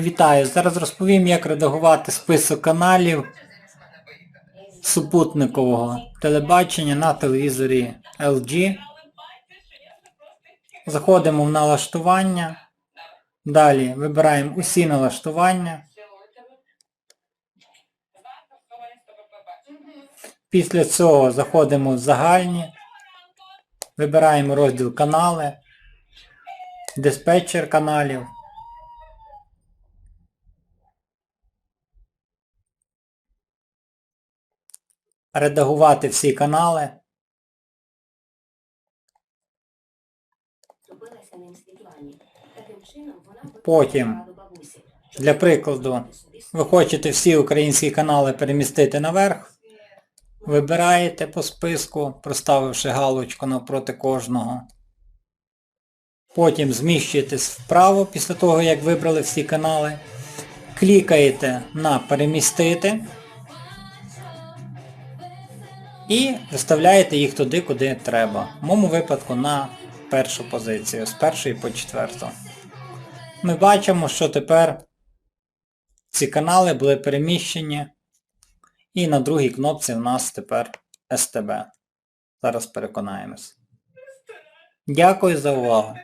Вітаю! Зараз розповім, як редагувати список каналів супутникового телебачення на телевізорі LG. Заходимо в налаштування. Далі вибираємо усі налаштування. Після цього заходимо в загальні. Вибираємо розділ канали, диспетчер каналів. Редагувати всі канали. Потім. Для прикладу, ви хочете всі українські канали перемістити наверх. Вибираєте по списку, проставивши галочку навпроти кожного. Потім зміщуєтесь вправо після того, як вибрали всі канали. Клікаєте на перемістити. І виставляєте їх туди, куди треба. В моєму випадку на першу позицію, з першої по четверту. Ми бачимо, що тепер ці канали були переміщені. І на другій кнопці в нас тепер СТБ. Зараз переконаємось. Дякую за увагу.